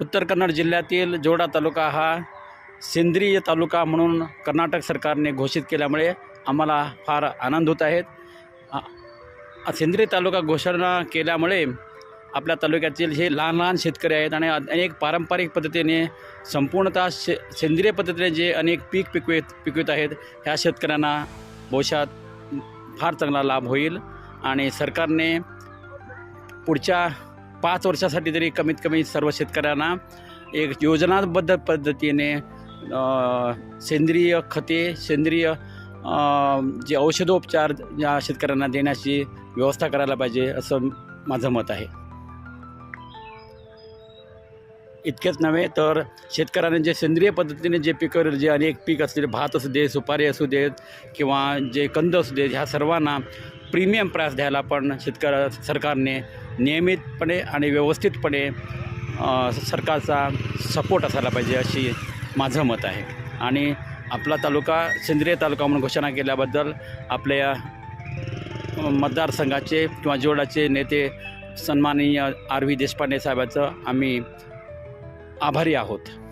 उत्तर कन्नड जिल्ह्यातील जोडा तालुका हा सेंद्रिय तालुका म्हणून कर्नाटक सरकारने घोषित केल्यामुळे आम्हाला फार आनंद होत आहेत सेंद्रिय तालुका घोषणा केल्यामुळे आपल्या तालुक्यातील हे लहान लहान शेतकरी आहेत आणि अनेक पारंपरिक पद्धतीने संपूर्णतः शे सेंद्रिय पद्धतीने जे अनेक पीक पिकवित पिकवित आहेत ह्या शेतकऱ्यांना भविष्यात फार चांगला लाभ होईल आणि सरकारने पुढच्या पाच वर्षासाठी तरी कमीत कमी सर्व शेतकऱ्यांना एक योजनाबद्ध पद्धतीने सेंद्रिय खते सेंद्रिय जे औषधोपचार या शेतकऱ्यांना देण्याची व्यवस्था करायला पाहिजे असं माझं मत आहे. इतकेच नव्हे तर शेतकऱ्यांनी जे सेंद्रिय पद्धतीने जे पिकवलेले जे अनेक पीक असलेले भात असू दे सुपारी असू देत किंवा जे कंद असू देत ह्या सर्वांना प्रीमियम प्राईस द्यायला पण शेतकऱ्या सरकारने नियमितपणे आणि व्यवस्थितपणे सरकारचा सपोर्ट असायला पाहिजे अशी माझं मत आहे. आणि आपला तालुका सेंद्रिय तालुका म्हणून घोषणा केल्याबद्दल आपल्या मतदारसंघाचे किंवा जोडाचे नेते सन्माननीय आर व्ही देशपांडे साहेबाचं आम्ही आभारी आहोत.